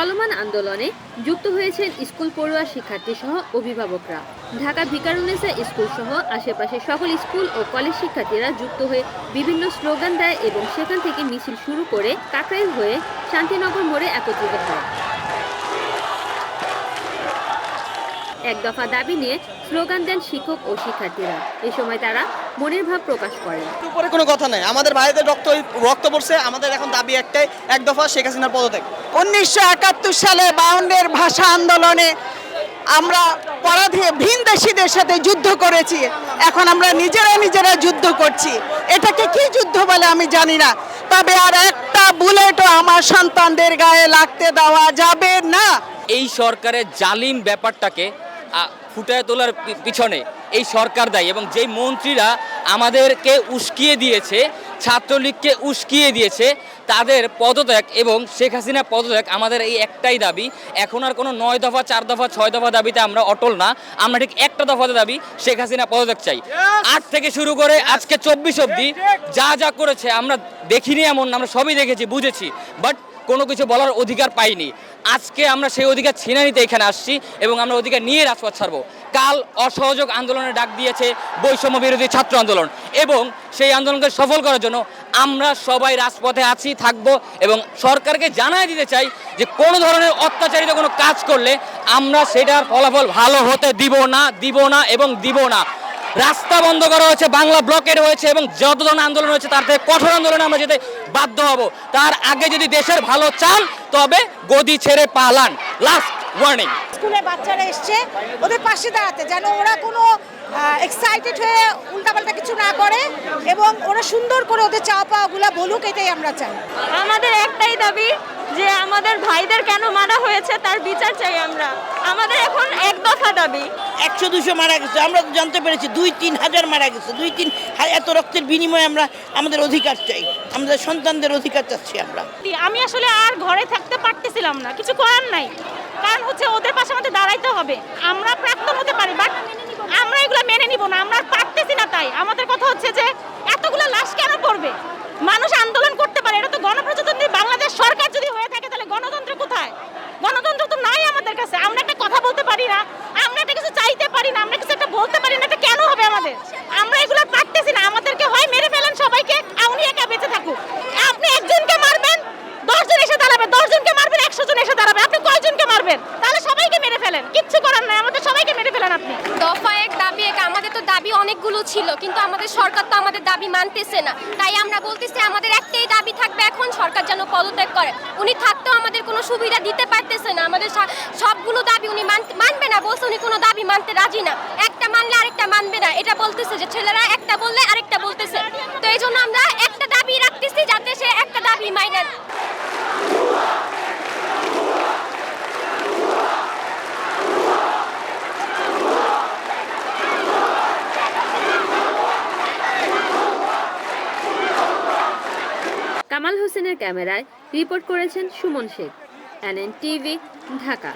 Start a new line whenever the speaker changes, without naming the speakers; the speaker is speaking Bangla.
চলমান আন্দোলনে যুক্ত হয়েছেন স্কুল পড়ুয়া শিক্ষার্থী সহ অভিভাবকরা। ঢাকা ভিকারুনেসা স্কুল সহ আশেপাশে সকল স্কুল ও কলেজ শিক্ষার্থীরা যুক্ত হয়ে বিভিন্ন স্লোগান দেয় এবং সেখান থেকে মিছিল শুরু করে কাকরাইল হয়ে শান্তিনগর মোড়ে একত্রিত হয়। এক দফা দাবি নিয়ে স্লোগান দেন শিক্ষক ও শিক্ষার্থীরা। এ সময় তারা মনের ভাব প্রকাশ করেন।
উপরে কোনো কথা নাই। আমাদের ভাইদের রক্ত রক্ত পড়ছে। আমাদের এখন দাবি একটাই এক দফা শেখ হাসিনার পদত্যাগ।
উনিশশো একাত্তর সালে বাউন্ডের ভাষা আন্দোলনে আমরা পরাধী ভিনদেশীদের সাথে যুদ্ধ করেছি। এখন আমরা নিজেরা নিজেরা যুদ্ধ করছি। এটাকে কি যুদ্ধ বলে আমি জানি না। তবে আর একটা বুলেটও আমার সন্তানদের গায়ে লাগতে দেওয়া যাবে না।
এই সরকারের জালিম ব্যাপারটাকে ফুটায় তোলার পিছনে এই সরকার দায়ী এবং যেই মন্ত্রীরা আমাদেরকে উস্কিয়ে দিয়েছে ছাত্রলীগকে উস্কিয়ে দিয়েছে তাদের পদত্যাগ এবং শেখ হাসিনা পদত্যাগ আমাদের এই একটাই দাবি। এখন আর কোনো নয় দফা চার দফা ছয় দফা দাবিতে আমরা অটল না। আমরা ঠিক একটা দফাতে দাবি শেখ হাসিনা পদত্যাগ চাই। আজ থেকে শুরু করে আজকে চব্বিশ অবধি যা যা করেছে আমরা দেখিনি এমন না, আমরা সবই দেখেছি বুঝেছি। বাট কোনো কিছু বলার অধিকার পাইনি। আজকে আমরা সেই অধিকার ছিনে নিতে এখানে আসছি এবং আমরা অধিকার নিয়ে রাজপথ ছাড়বো। কাল অসহযোগ আন্দোলনের ডাক দিয়েছে বৈষম্য বিরোধী ছাত্র আন্দোলন এবং সেই আন্দোলনকে সফল করার জন্য আমরা সবাই রাজপথে আছি, থাকব এবং সরকারকে জানাই দিতে চাই যে কোনো ধরনের অত্যাচারিত কোনো কাজ করলে আমরা সেটার ফলাফল ভালো হতে দিব না দিব না এবং দিব না। রাস্তা বন্ধ করা হয়েছে বাংলা ব্লকেড হয়েছে এবং যত ধরনের আন্দোলন হয়েছে তার থেকে কঠোর আন্দোলনে আমরা যেতে বাধ্য হব। তার আগে যদি দেশের ভালো চান তবে গদি ছেড়ে পালান। লাস্ট ওয়ার্নিং
স্কুলে বাচ্চারা এসছে ওদের পাশে দাঁড়াতে যেন ওরা কোনো এক্সাইটেড হয়ে উল্টাপাল্টা কিছু না করে এবং ওরা সুন্দর করে ওদের চাওয়া পাওয়াগুলো বলুক এটাই আমরা চাই।
আমাদের একটাই দাবি যে আমাদের ভাইদের কেন মারা হয়েছে তার বিচার চাই আমরা। আমাদের এখন এক দফা দাবি।
একশো দুশো মারা গেছে আমরা তো জানতে পেরেছি দুই তিন হাজার মারা গেছে দুই তিন এত রক্তের বিনিময়ে আমরা আমাদের অধিকার চাই আমাদের সন্তানদের অধিকার চাচ্ছি আমরা।
আমি আসলে আর ঘরে থাকতে পারতেছিলাম না কিছু করার নাই। কারণ হচ্ছে ওদের পাশে আমাদের দাঁড়াইতে হবে। আমরা প্রাক্তন হতে পারি বাট আমরা এগুলো মেনে নিব না আমরা পারতেছি না তাই আমাদের কথা হচ্ছে যে এতগুলো লাশ কেন পড়বে মানুষ আন্দোলন করতে পারে এটা তো গণপ্রজাতন্ত্রী বাংলাদেশ সরকার যদি হয়ে থাকে তাহলে গণতন্ত্র কোথায় গণতন্ত্র তো নাই আমাদের কাছে আমরা একটা কথা বলতে পারি না আমরা একটা কিছু চাইতে পারি না আমরা কিছু একটা বলতে পারি না এটা কেন হবে আমাদের আমরা এগুলো পারতেছি না আমাদেরকে হয় মেরে ফেলেন সবাইকে আর উনি একা বেঁচে থাকুক আপনি একজনকে মারবেন দশজন এসে দাঁড়াবে দশজনকে মারবেন একশো জন এসে দাঁড়াবে আপনি মারবেন তাহলে সবাইকে মেরে ফেলেন। কিচ্ছু করার নাই, আমাদের সবাইকে মেরে ফেলেন আপনি।
দফা এক দাবি এক, আমাদের তো দাবি অনেকগুলো ছিল, কিন্তু আমাদের সরকার তো আমাদের দাবি মানতেছে না। তাই আমরা বলতেছি আমাদের একটাই দাবি থাকবে এখন, সরকার যেন পদত্যাগ করে। উনি থাকতেও আমাদের কোনো সুবিধা দিতে পারতেছে না। আমাদের সবগুলো দাবি উনি মান- মানবে না, বলছে উনি কোনো দাবি মানতে রাজি না। একটা মানলে আরেকটা মানবে না। এটা বলতেছে যে ছেলেরা একটা বললে আরেকটা বলতেছে। তো এই জন্য আমরা একটা দাবি রাখতেছি যাতে সে একটা দাবি মাইনেন
কামাল হোসেনের ক্যামেরায় রিপোর্ট করেছেন সুমন শেখ এন টিভি ঢাকা।